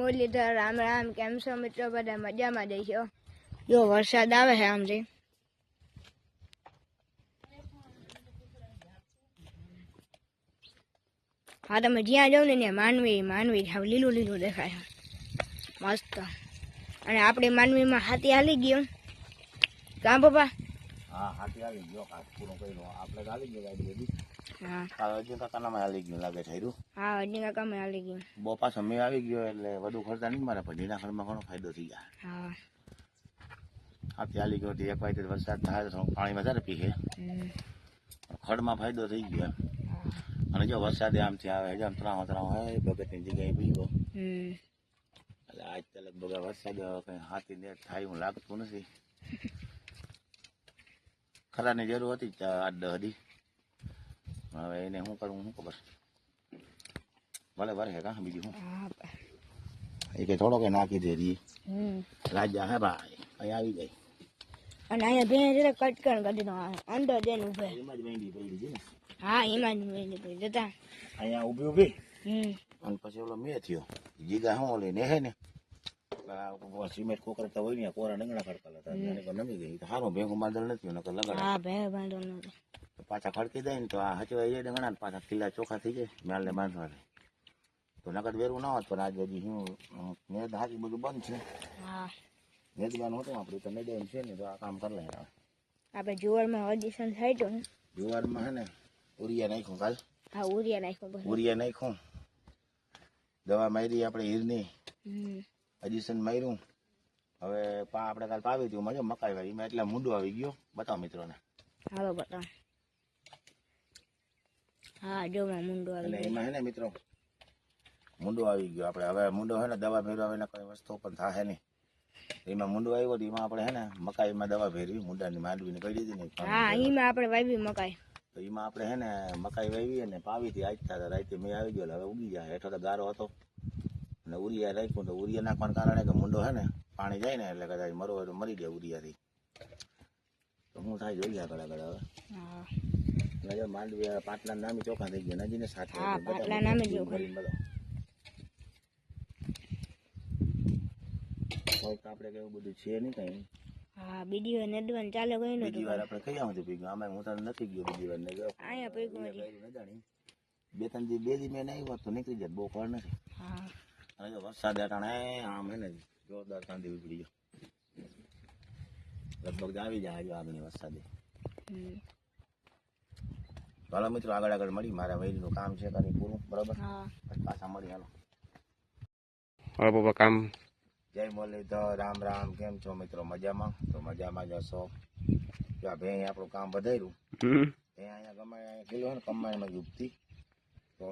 મુરલીધર, રામ રામ. કેમ છો મિત્રો? બધા મજામાં જઈશો જો વરસાદ આવે છે આમથી. હા, તમે જ્યાં જાઓ ને ત્યાં માનવી માનવી લીલું લીલું દેખાય મસ્ત. અને આપણે માનવીમાં હાથી હાલી ગયો. કાં પપ્પા? હા હાથી હાલી ગયો. કાચ પૂરો કર્યો. આપણે હાલી ગયો ગાડી બધી. હા. અર્જુન કાકાનામાં હાલી ગયું લાગે ઠર્યું. હા અડની કાકામાં હાલી ગયું. બહુ સમય મેં આવી ગયો એટલે વધુ ખર્ચા નહીં મારે પણ ઢીલા ખરમાં ઘણો ફાયદો થઈ ગયા હા. હાથી હાલી ગયો એક વાગે વરસાદ થાય તો પાણી વધારે પીએ. ખડમાં ફાયદો થઈ ગયો અને જો વરસાદ આમથી આવે છે આમ ત્રાવ ત્રાવ હોય બગતની જગ્યાએ ગયો હમ. એટલે આજ તો લગભગ વરસાદ કંઈ હાથી ને થાય એવું લાગતું નથી. ખરાની જરૂર હતી આઠ દસ દી હવે એને શું કરવું શું ખબર? ભલે વરસે હે કાં બીજું શું? હા એ કે થોડો કે નાખી દે રી. રાજા હે ભાઈ અહીં આવી જાય. અને અહીંયા ભેણ જરા કટકણ કરી દો અંદર જઈને ઉભે એમાં જ વેંડી પડી છે હા એમાં જ મેં લીધું જતા. અહીંયા ઊભી ઊભી. અને પછી ઓલો મેં થયો. જીગા હું ઓલી ને હે ને સિમેન્ટ કોકર તો હોય ને કોરા ડંગણા ખડકા હતા. એને નમી ગઈ. તો સારું ભેગું બાંધલ નથી નકર લગાડ. હા ભેગો બાંધો નથી. પાછા ખડકી જાય ને તો આ હચવા એ ડંગણા ને પાછા કિલ્લા ચોખા થઈ જાય મેલને બાંધવા તો નકર વેરું ના હોત પણ આજ હજી હું મેદ હાથી બધું બંધ છે. હા. નેદવાનું હતું આપણું તો નેદવાનું છે ને તો આ કામ કરી લે આપણે જુવારમાં ઓડિશન થાય તો જુવારમાં હે ને ઉરિયા નાખ્યું કાલ. હા ઉરિયા નાખ્યું ઉરિયા નાખ્યું. દવા મારી આપણે હીરની હમ. માર્યું. હવે પા આપણે કાલ પાવી હતી મજા મકાઈ વાળી. મેં એટલે મૂંડું આવી ગયો. બતાવો મિત્રોને. હાલો બતાવો. હા જો માં મુંડો આવી ગયો. એમાં હે ને મિત્રો મૂંડું આવી ગયો. આપણે હવે મૂંડો હે ને દવા ફેરવા એને કોઈ વસ્તુ પણ થાય નહીં. એમાં મૂંડું આવ્યો એમાં આપણે હે ને મકાઈમાં દવા ફેરવી મૂંડાની માંડવીને કરી દીધી ને. હા એમાં આપણે વાવી મકાઈ. તો એમાં આપણે હે ને મકાઈ વાવી અને પાવી હતી આજતા હતા રાતે મેં આવી ગયો હવે ઉગી જાય. હેઠો તો ગારો હતો. અને ઉરિયા રાખ્યું તો ઉરિયા નાખવાના કારણે કે મુંડો હે ને પાણી જાય ને એટલે કદાચ મરો હોય તો મરી જાય ઉરિયાથી. તો હું થાય જોઈએ આગળ આગળ હવે. નજર માંડવી પાટલા નામી ચોખા થઈ ગયા નજીને સાથે પાટલા નામી બધા. આપણે કેવું બધું છે નહીં કઈ. હા બીજી વાર નદવાનું ચાલે કઈ બીજી નતું વાર આપણે કઈ આવું પીગ્યું આમાં હું તો નથી ગયો બીજી વાર ને ગયો. અહીંયા ન બે ત્રણ દી બે દી મેં નહીં હોત તો નીકળી જાય બહુ ખબર નથી. હા. અને જો વરસાદ અટાણે આમ હે ને જોરદાર કાંદી ઉપડી ગયો. લગભગ આવી જાય જો આગળ વરસાદે. ચાલો મિત્રો આગળ આગળ મળી મારા વૈરીનું કામ છે કરી પૂરું બરાબર? પાછા મળી હાલો. હવે પપ્પા કામ જય મુરલીધર રામ રામ કેમ છો મિત્રો? મજામાં? તો મજામાં જ હશો? જો આ ભાઈ આપણું કામ વધાર્યું. એ અહીંયા કમાઈ અહીંયા કિલો ને કમાણીમાં જ ઉપતી તો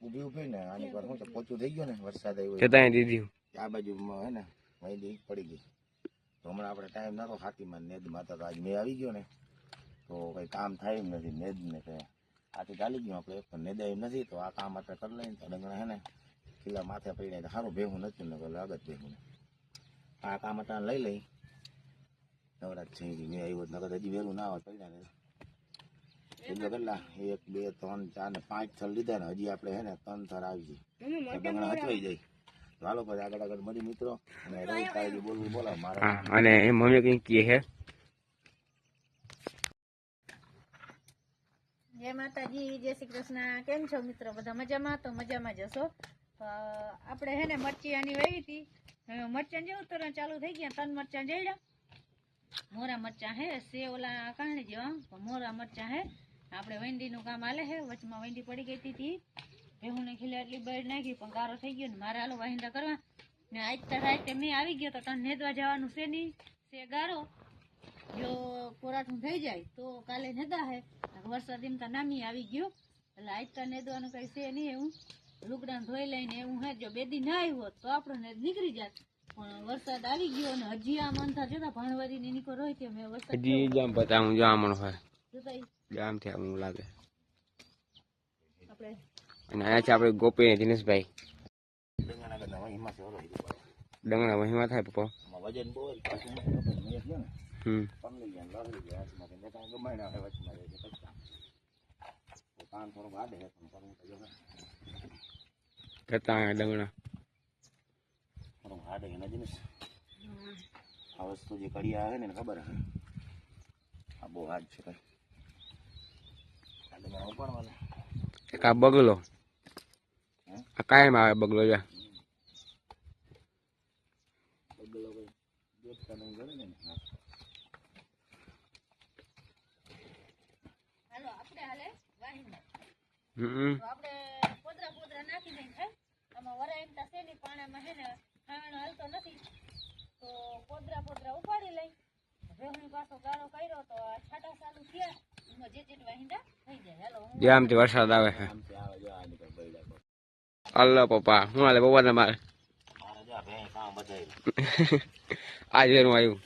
ઊભી ઊભી ને આની પર શું છે પોચું થઈ ગયું ને વરસાદ આવ્યો અહીં દીધી આ બાજુ હે ને મહેંદી પડી ગઈ. તો હમણાં આપણે ટાઈમ નતો હાથીમાં નેદમાં તો આજ મેં આવી ગયો ને તો કંઈ કામ થાય એમ નથી નેદ ને કંઈ. આથી ચાલી ગયું આપણે પણ નેદાય એમ નથી તો આ કામ આપણે કરી લઈએ તો ડંગણા હે ને ખીલા માથે પડીને તો સારું ભેગું નથી ને લાગત ભેગું આ કામ હતા લઈ લઈ. નવરાત છે મેં આવ્યો નગર હજી વેરું ના આવે પડ્યા ને. એટલે કેટલા એક બે ત્રણ ચાર ને પાંચ થર લીધા ને હજી આપણે હે ને ત્રણ થર આવી હચવાઈ જાય. તો હાલો પછી આગળ આગળ મળી મિત્રો અને રવિ તારે બોલવું બોલાવ મારા. અને એ મમ્મી કઈ કહે હે જય માતાજી જય શ્રી કૃષ્ણ. કેમ છો મિત્રો? બધા મજામાં? તો મજામાં જશો આપણે હે ને મરચી આની વાવી હતી. મરચાં જેવું તરત ચાલુ થઈ ગયા. ત્રણ મરચાં જેડ્યા મોરા મરચાં હે, સે ઓલા કારણે જેવા. મોરા મરચાં હે. આપણે વેંડીનું કામ હાલે હે. વચમાં વેંડી પડી ગઈ હતી ભેહુને ખીલે એટલી બળ નાખી, પણ ગારો થઈ ગયો ને મારે હાલો વાહિંદા કરવા. ને આજ તો રાતે મેં આવી ગયો તો તને નેદવા જવાનું છે નહીં. છે ગારો. જો કોરાઠું થઈ જાય તો કાલે નેદા હે. વરસાદ એમ તો નામી આવી ગયો. એટલે આજ તો નેદવાનું કઈ છે નહીં એવું. લુગડા ધોઈ લઈને એવું હે જો બે દી ના આવ્યો તો આપણને નીકળી જાત. પણ વરસાદ આવી ગયો ને હજી આ મંથા જતા ભાણવારી ની નીકળ હોય તે મેં વરસાદ હજી જામ પતા હું જામણ હોય. જામ થયા હું લાગે. આપણે અને આયા છે આપણે ગોપી દિનેશભાઈ. ડંગણા વહીમાં થાય પપ્પા. વજન બહુ મને હમ. પમલી ગયા લડી ગયા હાથમાંથી મેં કાંઈ ગમાડ્યા હવે વચમાં રહી ગયા પછતા. તો કાન થોડુંક આડે છે પણ કરવું તો જોઈએ. કરતા ડંગણા થોડુંક આડે છે ને જીનિસ. આ વસ્તુ જે કડિયા આવે ને એને ખબર હે આ બહુ હાર્ડ છે કઈ આ એક આ બગલો હે? આ કાયમ આવે બગલો જા બગલો કઈ દેખતા નહીં ગમે ને હા. હાલો આપણે હાલે વાહિંદા હમ તો આપણે પોદરા પોદરા નાખી દઈએ હે? આમાં વરાયણતા છે ને પાણામાં છે ને ખાવાનો હાલતો નથી. તો પોદરા પોદરા ઉપાડી લઈ. રેહણી પાછો ગાળો કર્યો તો આ ચાલુ થયા. એમાં જે જેટ વાહિંદા થઈ જાય. હાલો જે આમથી વરસાદ આવે છે. અલ્લા પપ્પા. હું હાલે પપ્પા તમારે મારે. આજ વેરું આવ્યું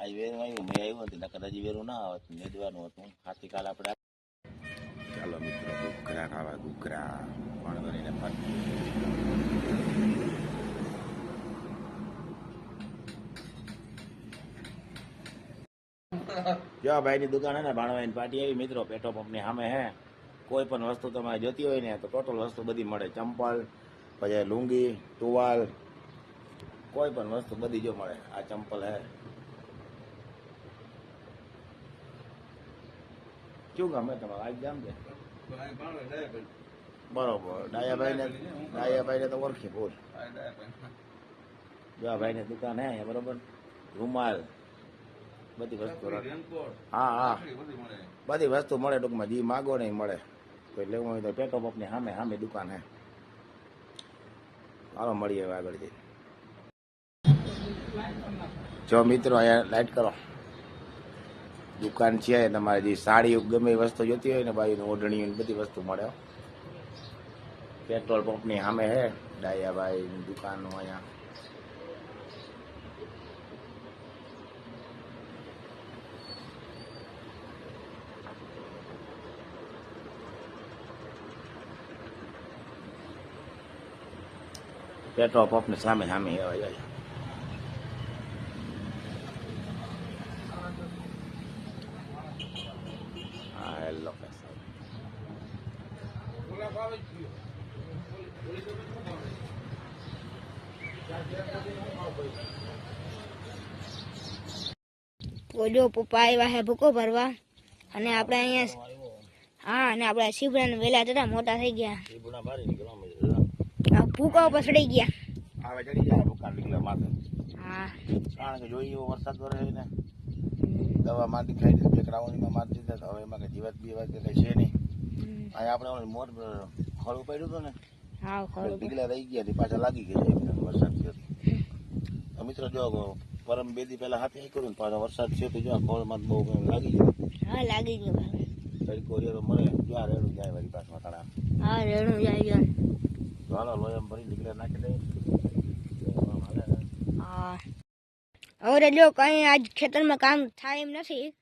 આજ વેરું આવ્યું મેં આવ્યું હતું હજી વેરું ના આવત મેદવાનું હતું. હાથી કાલ આપણે ઘૂઘરા ખાવા ઘૂઘરા પણ કરીને જો, ભાઈની દુકાન હે ને ભાણવાઈની પાટી આવી, મિત્રો પેટ્રોલ પંપની સામે હે. કોઈ પણ વસ્તુ તમારે જોતી હોય ને, તો ટોટલ વસ્તુ બધી મળે. ચંપલ, પછી લુંગી ટુવાલ કોઈ પણ વસ્તુ બધી જો મળે. આ ચંપલ હે. શું ગમે તમારે? આજ જામ છે? બરોબર. ડાયાભાઈ ને ડાયાભાઈ ને તો ઓળખી ભૂલ. જો આ ભાઈ ની દુકાન હે બરોબર? રૂમાલ. બધી વસ્તુ હા હા. બધી વસ્તુ મળે ટૂંકમાં. જે માગો નહીં મળે. કોઈ લેવું હોય તો પેટ્રોલ પંપની સામે સામે દુકાન હે. હાલો, મળીએ આગળથી. જો મિત્રો, અહીંયા લાઈટ કરો. દુકાન છે તમારે જે સાડી ગમે વસ્તુ જોતી હોય ને બાઈની ઓઢણી ને બધી વસ્તુ મળે. પેટ્રોલ પંપની સામે હે, ડાયાભાઈ દુકાન અહીંયા. પેટ્રોલ પંપની સામે સામે એવા જાય હેલો તો જો પપ્પા આવ્યા હે ભૂકો ભરવા. અને આપણે અહીંયા હા અને આપણે શિવરાન વેલા જતા મોટા થઈ ગયા. ભૂકા ઉપર ચડી ગયા. હા. કારણ કે જોઈએ વરસાદ વરે ને. દવા મારી ખાઈ દીધી બેકરાઓની મારી દીધા તો હવે એમાં કઈ જીવાત બીવાત કે કઈ છે નહીં. અહીં આપણે મોર ખળું પડ્યું હતું ને? ઢીગલા રહી ગયા હતી પાછા લાગી ગયા વરસાદ થયો તો. મિત્રો જો પરમ બે દી પહેલા હાથે કર્યું ને પાછા વરસાદ થયો તો જો ખોળમાં બહુ લાગી ગયું. હા લાગી ગયું. તડકો રહ્યો મળે જો આ રેડું જાય વળી પાછમાં તળા હા રેડું જાય ગયા. હાલો લોયમ ભરી નીકળ્યા નાખી દે. હા. હવે જો કઈ આજ ખેતરમાં કામ થાય એમ નથી.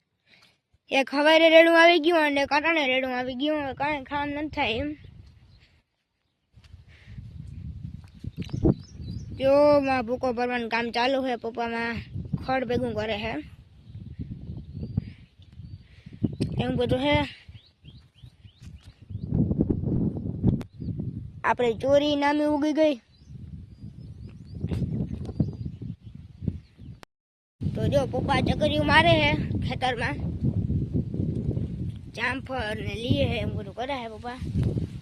એક હવારે રેડું આવી ગયું અને કાંટાને રેડું આવી ગયું, હવે કાંઈ કામ નથી થાય એમ. જો, માં ભૂકો ભરવાનું કામ ચાલુ છે, પપ્પામાં ખડ ભેગું કરે છે. એવું બધું છે. આપણે ચોરી નામી ઉગી ગઈ તો જો પપ્પા ચકરીઓ મારે હે ખેતરમાં. જામફળ ને લીએ હે એમ બધું કરે હે પપ્પા.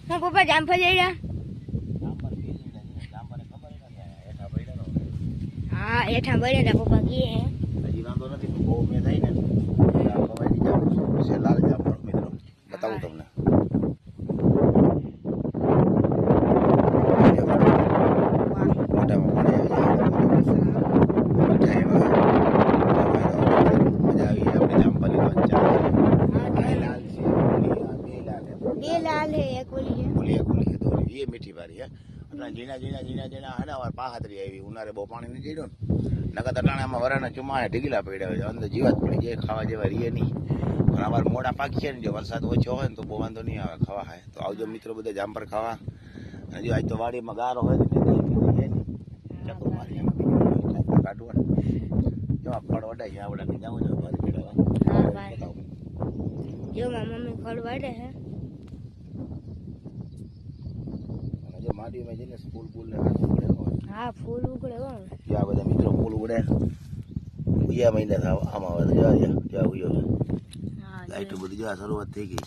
હું પપ્પા જામફળ જઈ રહ્યા હા હેઠા બળે ને પપ્પા ગીએ હજી વાંધો નથી બહુ મેં થઈ ને. લાલ જામફળ મિત્રો બતાવું તમને. એ મીઠી વારી હે એટલે ઝીણા ઝીણા ઝીણા ઝીણા હડાવાર પાહાતરી આવી ઉનારે બહુ પાણી નથી ચડ્યું ને નકર તટાણામાં વરાના ચુમાણે ઢીગલા પડ્યા હોય અંદર જીવાત પડી જાય ખાવા જેવા રીએ નહીં પણ અમારે મોડા પાક છે ને જો વરસાદ ઓછો હોય ને તો બહુ વાંધો નહીં આવે ખાવા ખાય તો આવજો મિત્રો બધા જામફળ ખાવા અને જો આજ તો વાડીમાં ગારો હોય ને ચક્કર મારી કાઢવા જો આ ફળ વડાય છે આવડા જાઉં છું ફરી પીડવા જો મમ્મી ફળ વડે હે અને જો માટીમાં જઈને ફૂલ ફૂલ ને હા ફૂલ ઉગડે હો. ત્યાં બધા મિત્રો ફૂલ ઉડે બીજા મહિના થાવ આમાં આવે જવા જ્યાં જ્યાં ઉયો હા લાઈટો બધી જો શરૂઆત થઈ ગઈ.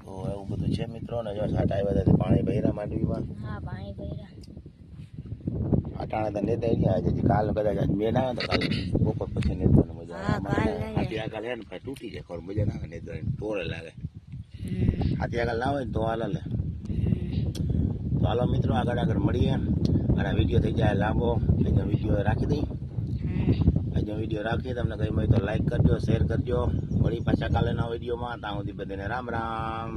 તો એવું બધું છે મિત્રો ને જો સાટા આવ્યા હતા પાણી ભર્યા માંડવીમાં. હા પાણી ભૈરા અટાણે તો નેતા ગયા આજે કાલ કદાચ આજ મેં ના તો કાલ બપોર પછી નેતવાનું મજા આવે. હાથી આગળ હે ને તૂટી જાય. ખબર મજા ના આવે નેતવાની તોરે લાગે. હાથી આગળ ના હોય તો હાલ લે. તો હાલો મિત્રો, આગળ આગળ મળીએ. અને વીડિયો થઈ જાય લાંબો એટલે વીડિયો રાખી દઈ. આજનો વીડિયો રાખીએ, તમને કઈ હોય તો લાઈક કરજો શેર કરજો. વળી પાછા કાલેના વિડીયોમાં ત્યાં સુધી બધાને રામ રામ.